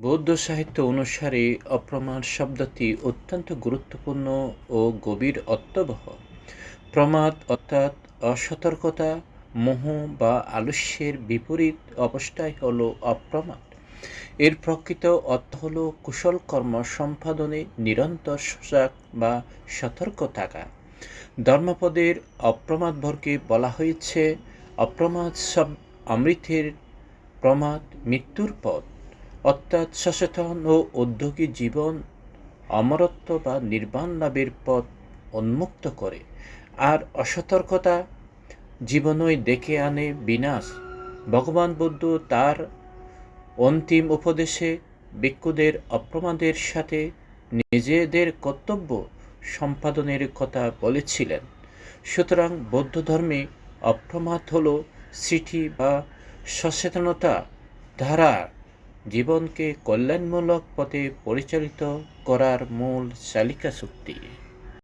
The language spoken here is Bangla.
বৌদ্ধ সাহিত্য অনুসারে অপ্রমাণ শব্দটি অত্যন্ত গুরুত্বপূর্ণ ও গভীর অর্থবহ প্রমাদ অর্থাৎ অসতর্কতা, মোহ বা আলস্যের বিপরীত অবস্থায় হল অপ্রমাদ এর প্রকৃত অর্থ হল কুশল কর্ম সম্পাদনে নিরন্তর সজাগ বা সতর্ক থাকা। ধর্মপদের অপ্রমাদ বর্গে বলা হয়েছে, অপ্রমাদ সব অমৃতের প্রমাদ মৃত্যুর পথ। অর্থাৎ সচেতন ও উদ্যোগী জীবন অমরত্ব বা নির্বাণ লাভের পথ উন্মুক্ত করে। আর অসতর্কতা জীবনই ডেকে আনে বিনাশ। ভগবান বুদ্ধ তার অন্তিম উপদেশে ভিক্ষুদের অপ্রমাদের সাথে নিজেদের কর্তব্য সম্পাদনের কথা বলেছিলেন। সুতরাং বৌদ্ধ ধর্মে অপ্রমাদ হল স্মৃতি বা সচেতনতা ধারা জীবনকে কল্যাণমূলক পথে পরিচালিত করার মূল চালিকা শক্তি।